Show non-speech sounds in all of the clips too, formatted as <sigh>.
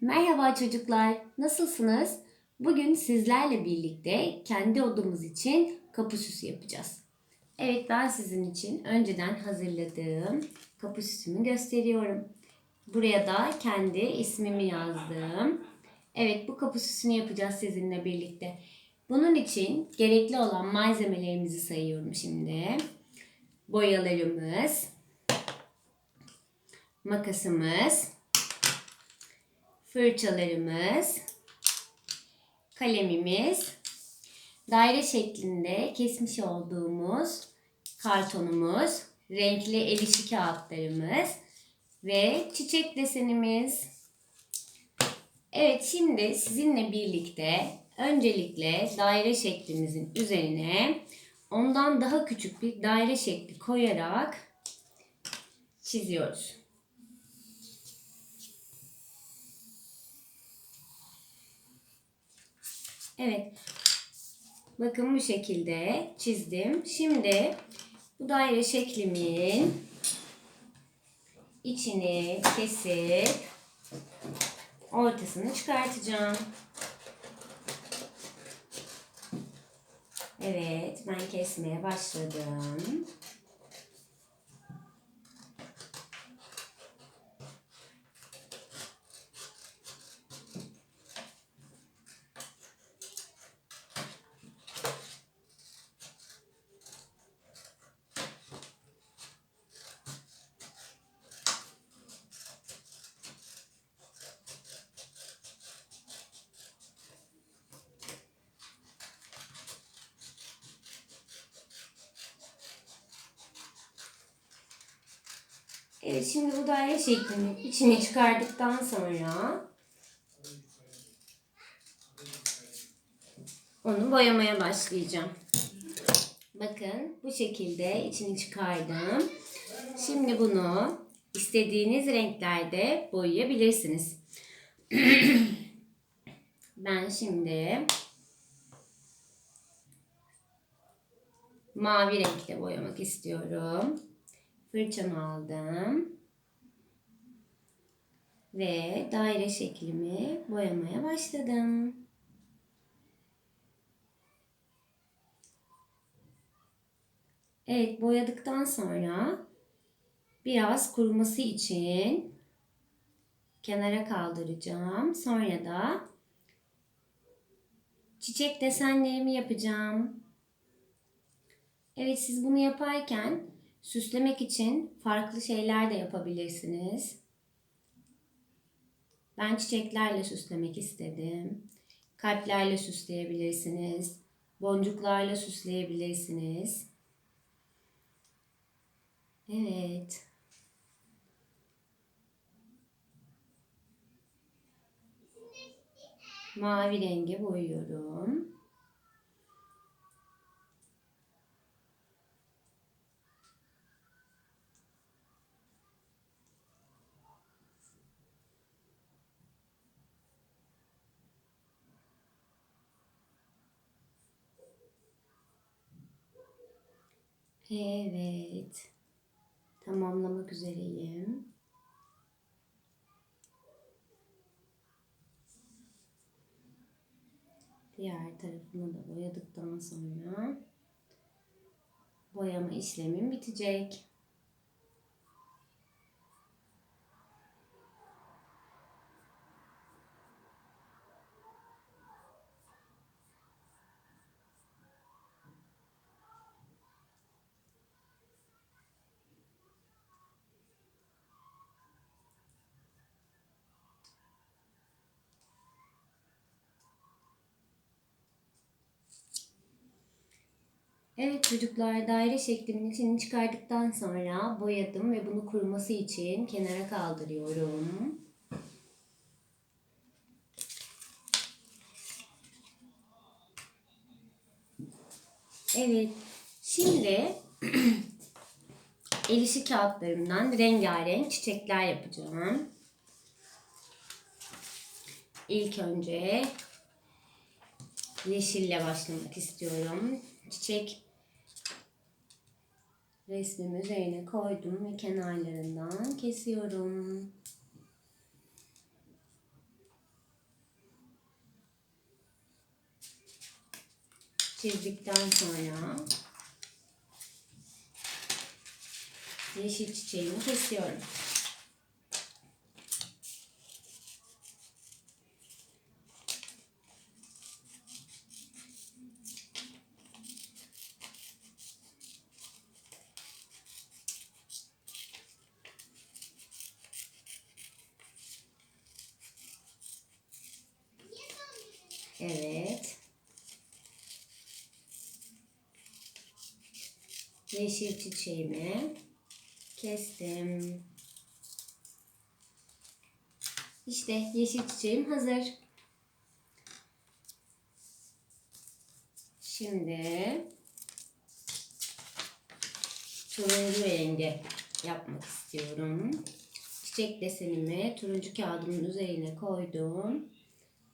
Merhaba çocuklar, nasılsınız? Bugün sizlerle birlikte kendi odamız için kapı süsü yapacağız. Evet, ben sizin için önceden hazırladığım kapı süsümü gösteriyorum. Buraya da kendi ismimi yazdım. Evet, bu kapı süsünü yapacağız sizinle birlikte. Bunun için gerekli olan malzemelerimizi sayıyorum şimdi. Boyalarımız, makasımız, fırçalarımız, kalemimiz, daire şeklinde kesmiş olduğumuz kartonumuz, renkli el işi kağıtlarımız ve çiçek desenimiz. Evet şimdi sizinle birlikte öncelikle daire şeklimizin üzerine ondan daha küçük bir daire şekli koyarak çiziyoruz. Evet. Bakın bu şekilde çizdim. Şimdi bu daire şeklimin içini kesip ortasını çıkartacağım. Evet, ben kesmeye başladım. Evet şimdi bu daire şeklinin içini çıkardıktan sonra onu boyamaya başlayacağım. Bakın bu şekilde içini çıkardım. Şimdi bunu istediğiniz renklerde boyayabilirsiniz. <clears throat> ben şimdi mavi renkle boyamak istiyorum. Fırçamı aldım. Ve daire şeklimi boyamaya başladım. Evet boyadıktan sonra biraz kuruması için kenara kaldıracağım. Sonra da çiçek desenlerimi yapacağım. Evet siz bunu yaparken süslemek için farklı şeyler de yapabilirsiniz. Ben çiçeklerle süslemek istedim. Kalplerle süsleyebilirsiniz. Boncuklarla süsleyebilirsiniz. Evet. Mavi renge boyuyorum. Evet. Tamamlamak üzereyim. Diğer tarafını da boyadıktan sonra boyama işlemim bitecek. Evet çocuklar daire şeklinin içini çıkardıktan sonra boyadım ve bunu kuruması için kenara kaldırıyorum. Evet şimdi <clears throat> el işi kağıtlarımdan rengarenk çiçekler yapacağım. İlk önce yeşille başlamak istiyorum. Çiçek resmimi üzerine koydum ve kenarlarından kesiyorum. Çizdikten sonra yeşil çiçeğimi kesiyorum. Evet. Yeşil çiçeğimi kestim. İşte yeşil çiçeğim hazır. Şimdi turuncu rengi yapmak istiyorum. Çiçek desenimi turuncu kağıdımın üzerine koydum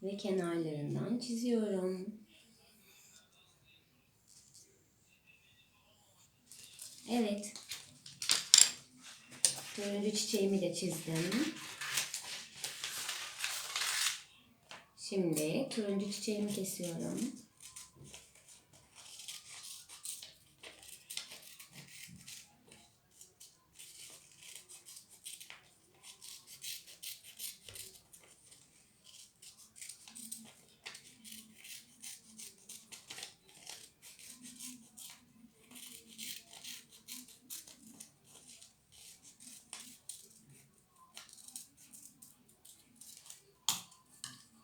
ve kenarlarından çiziyorum. Evet. Turuncu çiçeğimi de çizdim. Şimdi turuncu çiçeğimi kesiyorum.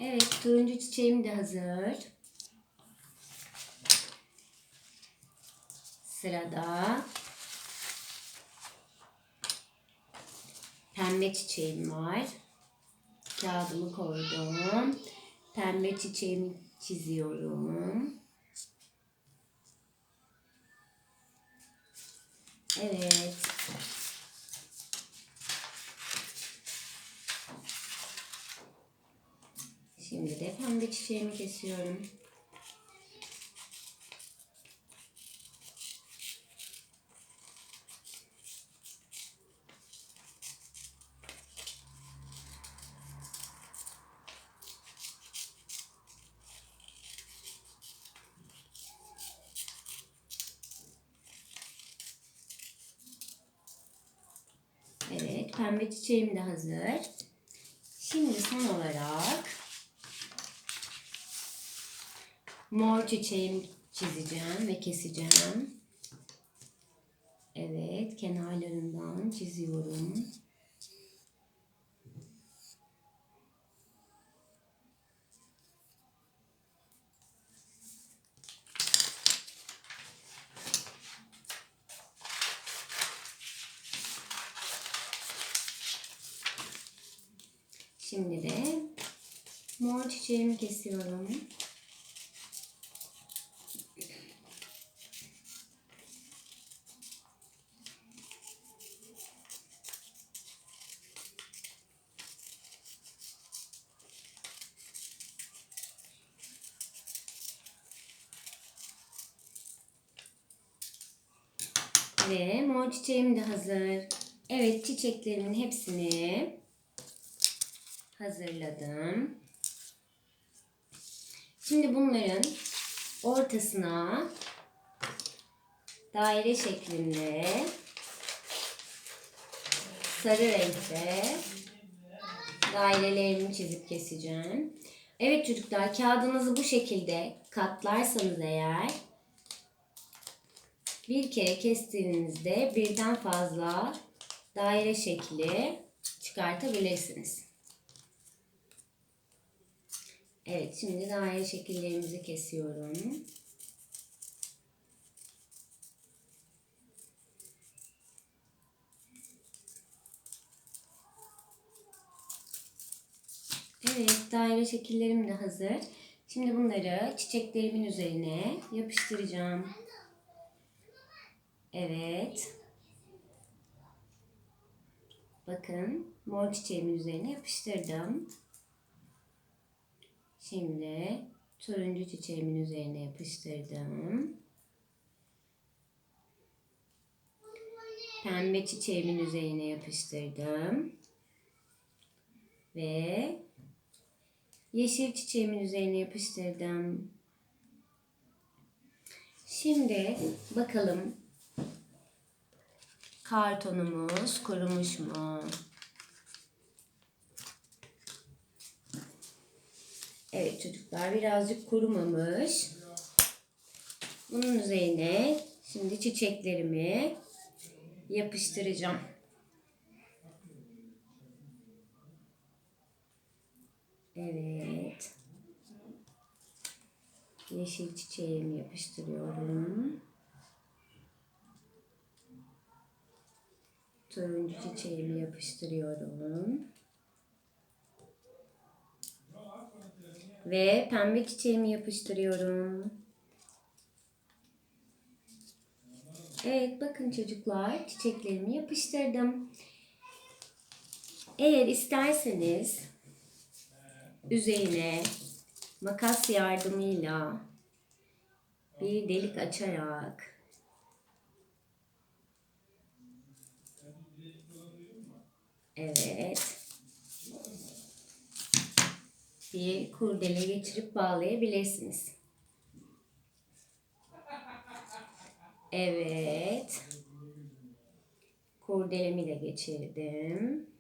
Evet, turuncu çiçeğim de hazır. Sırada pembe çiçeğim var. Kağıdımı koydum. Pembe çiçeğimi çiziyorum. Evet. Pembe çiçeğimi kesiyorum. Evet, pembe çiçeğim de hazır. Şimdi son olarak mor çiçeğimi çizeceğim ve keseceğim. Evet, kenarlarından çiziyorum. Şimdi de mor çiçeğimi kesiyorum. Ve mor çiçeğim de hazır. Evet çiçeklerimin hepsini hazırladım. Şimdi bunların ortasına daire şeklinde sarı renkte dairelerimi çizip keseceğim. Evet çocuklar kağıdınızı bu şekilde katlarsanız eğer bir kere kestiğinizde birden fazla daire şekli çıkartabilirsiniz. Evet şimdi daire şekillerimizi kesiyorum. Evet daire şekillerim de hazır. Şimdi bunları çiçeklerimin üzerine yapıştıracağım. Evet. Bakın mor çiçeğimin üzerine yapıştırdım. Şimdi turuncu çiçeğimin üzerine yapıştırdım. Pembe çiçeğimin üzerine yapıştırdım. Ve yeşil çiçeğimin üzerine yapıştırdım. Şimdi bakalım kartonumuz kurumuş mu? Evet çocuklar birazcık kurumamış. Bunun üzerine şimdi çiçeklerimi yapıştıracağım. Evet. Yeşil çiçeğimi yapıştırıyorum. Turuncu çiçeğimi yapıştırıyorum. Ve pembe çiçeğimi yapıştırıyorum. Evet bakın çocuklar çiçeklerimi yapıştırdım. Eğer isterseniz üzerine makas yardımıyla bir delik açarak Evet. Bir kurdele geçirip bağlayabilirsiniz. Evet. Kurdelemi de geçirdim.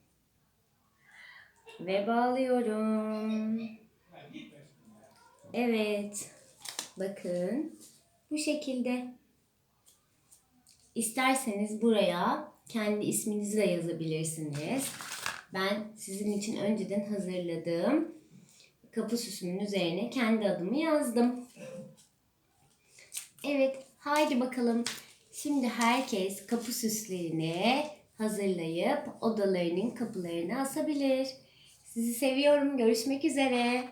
Ve bağlıyorum. Evet. Bakın. Bu şekilde. İsterseniz buraya kendi isminizi de yazabilirsiniz. Ben sizin için önceden hazırladığım kapı süsünün üzerine kendi adımı yazdım. Evet, haydi bakalım. Şimdi herkes kapı süslerini hazırlayıp odalarının kapılarını asabilir. Sizi seviyorum. Görüşmek üzere.